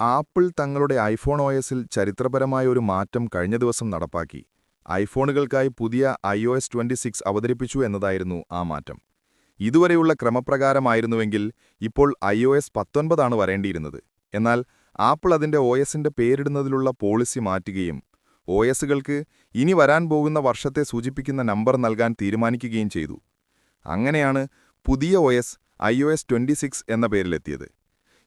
Apple തങ്ങളുടെ iPhone O എസിൽ ചരിത്രപരമായ ഒരു മാറ്റം കഴിഞ്ഞ ദിവസം നടപ്പാക്കി. ഐഫോണുകൾക്കായി പുതിയ I O S twenty six അവതരിപ്പിച്ചു എന്നതായിരുന്നു ആ മാറ്റം. ഇതുവരെയുള്ള ക്രമപ്രകാരമായിരുന്നുവെങ്കിൽ ഇപ്പോൾ ഐ ഒ എസ് പത്തൊൻപതാണ് വരേണ്ടിയിരുന്നത്. എന്നാൽ ആപ്പിൾ അതിന്റെ ഒ എസിന്റെ പേരിടുന്നതിലുള്ള പോളിസി മാറ്റുകയും ഒ എസുകൾക്ക് ഇനി വരാൻ പോകുന്ന വർഷത്തെ സൂചിപ്പിക്കുന്ന നമ്പർ നൽകാൻ തീരുമാനിക്കുകയും ചെയ്തു. അങ്ങനെയാണ് പുതിയ O S I O S twenty six എന്ന പേരിലെത്തിയത്.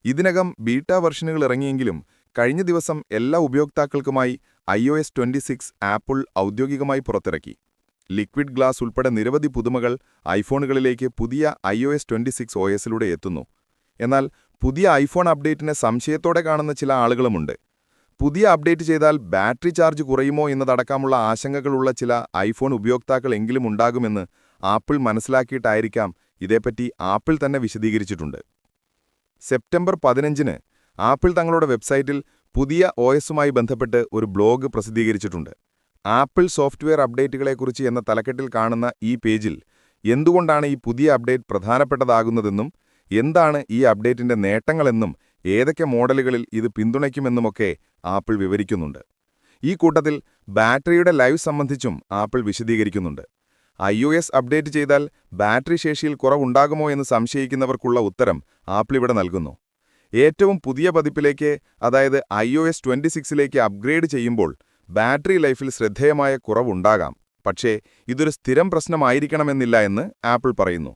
ഇതിനകം ബീറ്റ വെർഷനുകൾ ഇറങ്ങിയെങ്കിലും കഴിഞ്ഞ ദിവസം എല്ലാ ഉപയോക്താക്കൾക്കുമായി I O S twenty six Apple ഔദ്യോഗികമായി പുറത്തിറക്കി. ലിക്വിഡ് ഗ്ലാസ് ഉൾപ്പെടെ നിരവധി പുതുമകൾ ഐഫോണുകളിലേക്ക് പുതിയ I O S twenty six O എസിലൂടെ എത്തുന്നു. എന്നാൽ പുതിയ ഐഫോൺ അപ്ഡേറ്റിനെ സംശയത്തോടെ കാണുന്ന ചില ആളുകളുമുണ്ട്. പുതിയ അപ്ഡേറ്റ് ചെയ്താൽ ബാറ്ററി ചാർജ് കുറയുമോ എന്നതടക്കമുള്ള ആശങ്കകളുള്ള ചില ഐഫോൺ ഉപയോക്താക്കൾ എങ്കിലും ഉണ്ടാകുമെന്ന് ആപ്പിൾ മനസ്സിലാക്കിയിട്ടായിരിക്കാം ഇതേപ്പറ്റി ആപ്പിൾ തന്നെ വിശദീകരിച്ചിട്ടുണ്ട്. സെപ്റ്റംബർ പതിനഞ്ചിന് ആപ്പിൾ തങ്ങളുടെ വെബ്സൈറ്റിൽ പുതിയ ഒ എസുമായി ബന്ധപ്പെട്ട് ഒരു ബ്ലോഗ് പ്രസിദ്ധീകരിച്ചിട്ടുണ്ട്. ആപ്പിൾ സോഫ്റ്റ്വെയർ അപ്ഡേറ്റുകളെക്കുറിച്ച് എന്ന തലക്കെട്ടിൽ കാണുന്ന ഈ പേജിൽ എന്തുകൊണ്ടാണ് ഈ പുതിയ അപ്ഡേറ്റ് പ്രധാനപ്പെട്ടതാകുന്നതെന്നും എന്താണ് ഈ അപ്ഡേറ്റിന്റെ നേട്ടങ്ങളെന്നും ഏതൊക്കെ മോഡലുകളിൽ ഇത് പിന്തുണയ്ക്കുമെന്നുമൊക്കെ ആപ്പിൾ വിവരിക്കുന്നുണ്ട്. ഈ കൂട്ടത്തിൽ ബാറ്ററിയുടെ ലൈവ് സംബന്ധിച്ചും ആപ്പിൾ വിശദീകരിക്കുന്നുണ്ട്. ഐ ഒ എസ് അപ്ഡേറ്റ് ചെയ്താൽ ബാറ്ററി ശേഷിയിൽ കുറവുണ്ടാകുമോ എന്ന് സംശയിക്കുന്നവർക്കുള്ള ഉത്തരം ആപ്പിൾ ഇവിടെ നൽകുന്നു. ഏറ്റവും പുതിയ പതിപ്പിലേക്ക് അതായത് ഐ ഒ എസ് ട്വന്റി സിക്സിലേക്ക് അപ്ഗ്രേഡ് ചെയ്യുമ്പോൾ ബാറ്ററി ലൈഫിൽ ശ്രദ്ധേയമായ കുറവുണ്ടാകാം. പക്ഷേ ഇതൊരു സ്ഥിരം പ്രശ്നമായിരിക്കണമെന്നില്ല എന്ന് ആപ്പിൾ പറയുന്നു.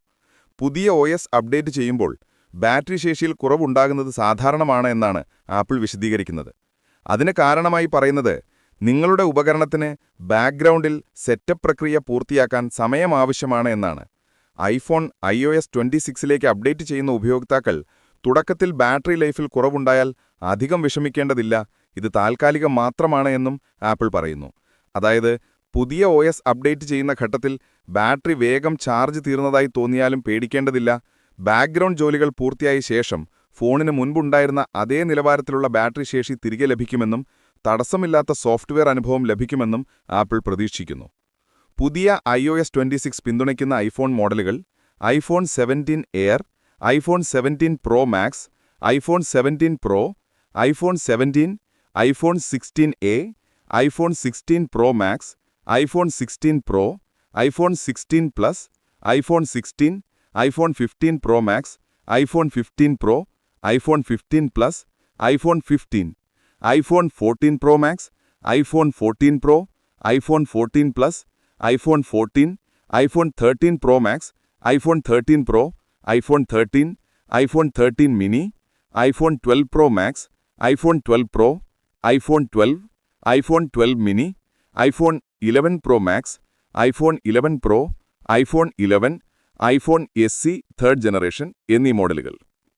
പുതിയ ഒ എസ് അപ്ഡേറ്റ് ചെയ്യുമ്പോൾ ബാറ്ററി ശേഷിയിൽ കുറവുണ്ടാകുന്നത് സാധാരണമാണ് എന്നാണ് ആപ്പിൾ വിശദീകരിക്കുന്നത്. അതിന് കാരണമായി പറയുന്നത് നിങ്ങളുടെ ഉപകരണത്തിന് ബാക്ക്ഗ്രൗണ്ടിൽ സെറ്റപ്പ് പ്രക്രിയ പൂർത്തിയാക്കാൻ സമയം ആവശ്യമാണ് എന്നാണ്. IPhone I O S twenty സിക്സിലേക്ക് update ചെയ്യുന്ന ഉപയോക്താക്കൾ തുടക്കത്തിൽ ബാറ്ററി ലൈഫിൽ കുറവുണ്ടായാൽ അധികം വിഷമിക്കേണ്ടതില്ല. ഇത് താൽക്കാലികം മാത്രമാണ് എന്നും ആപ്പിൾ പറയുന്നു. അതായത് പുതിയ ഒ എസ് അപ്ഡേറ്റ് ചെയ്യുന്ന ഘട്ടത്തിൽ ബാറ്ററി വേഗം ചാർജ് തീർന്നതായി തോന്നിയാലും പേടിക്കേണ്ടതില്ല. ബാക്ക്ഗ്രൗണ്ട് ജോലികൾ പൂർത്തിയായ ശേഷം ഫോണിന് മുൻപുണ്ടായിരുന്ന അതേ നിലവാരത്തിലുള്ള ബാറ്ററി ശേഷി തിരികെ ലഭിക്കുമെന്നും തടസ്സമില്ലാത്ത സോഫ്റ്റ്വെയർ അനുഭവം ലഭിക്കുമെന്നും ആപ്പിൾ പ്രതീക്ഷിക്കുന്നു. പുതിയ I O S twenty six പിന്തുണയ്ക്കുന്ന ഐഫോൺ മോഡലുകൾ iPhone seventeen Air iPhone seventeen Pro Max iPhone seventeen Pro iPhone seventeen iPhone sixteen e iPhone sixteen Pro Max iPhone sixteen Pro iPhone sixteen Plus iPhone sixteen iPhone fifteen Pro Max iPhone fifteen Pro iPhone fifteen Plus iPhone fifteen. IPhone fourteen Pro Max iPhone fourteen Pro iPhone fourteen Plus iPhone fourteen iPhone thirteen Pro Max iPhone thirteen Pro iPhone thirteen iPhone thirteen mini iPhone twelve Pro Max iPhone twelve Pro iPhone twelve iPhone twelve mini iPhone eleven Pro Max iPhone eleven Pro iPhone eleven iPhone S E third generation എന്നീ മോഡലുകൾ.